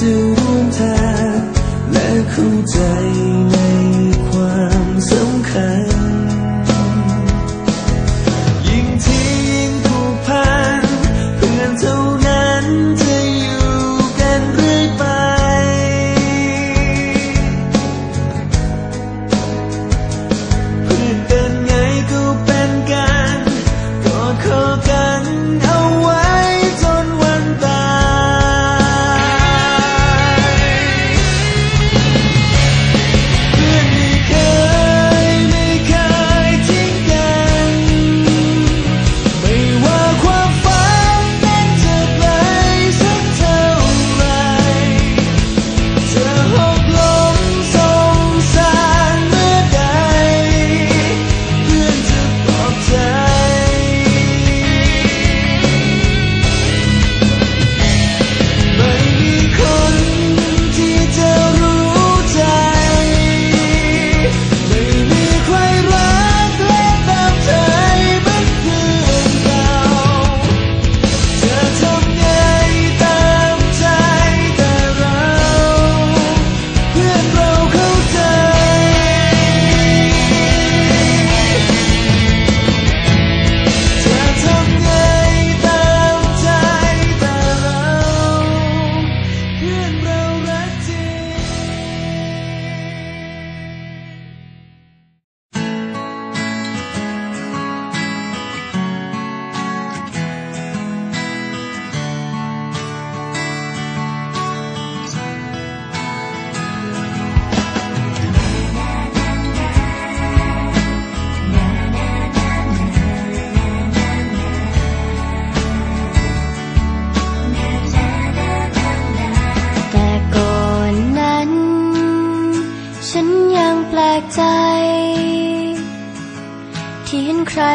จะร่วมทางและเข้าใจ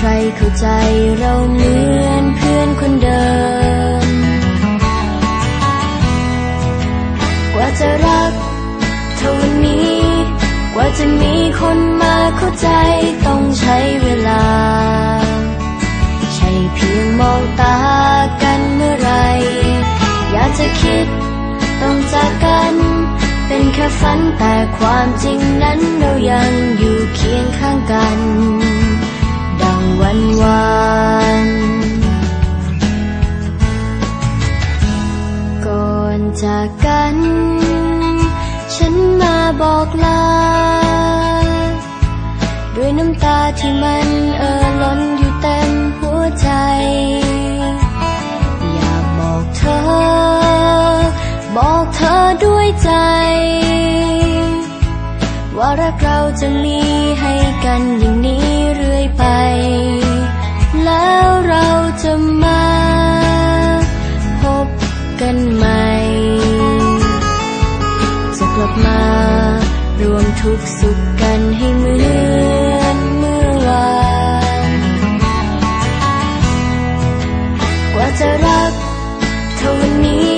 ใครเข้าใจเราเหมือนเพื่อนคนเดิม กว่าจะรักเท่าวันนี้ กว่าจะมีคนมาเข้าใจต้องใช้เวลา ใช่เพียงมองตากันเมื่อไร อยากจะคิดต้องจากกัน เป็นแค่ฝันแต่ความจริงนั้นเรายังอยู่เคียงข้างกัน วันวานก่อนจากกัน ฉันมาบอกลา ด้วยน้ำตาที่มันเอ่อล้นอยู่ ว่ารักเราจะมีให้กันอย่างนี้เรื่อยไป แล้วเราจะมาพบกันใหม่ จะกลับมารวมทุกสุขกันให้เหมือนเมื่อวาน กว่าจะรักเท่าวันนี้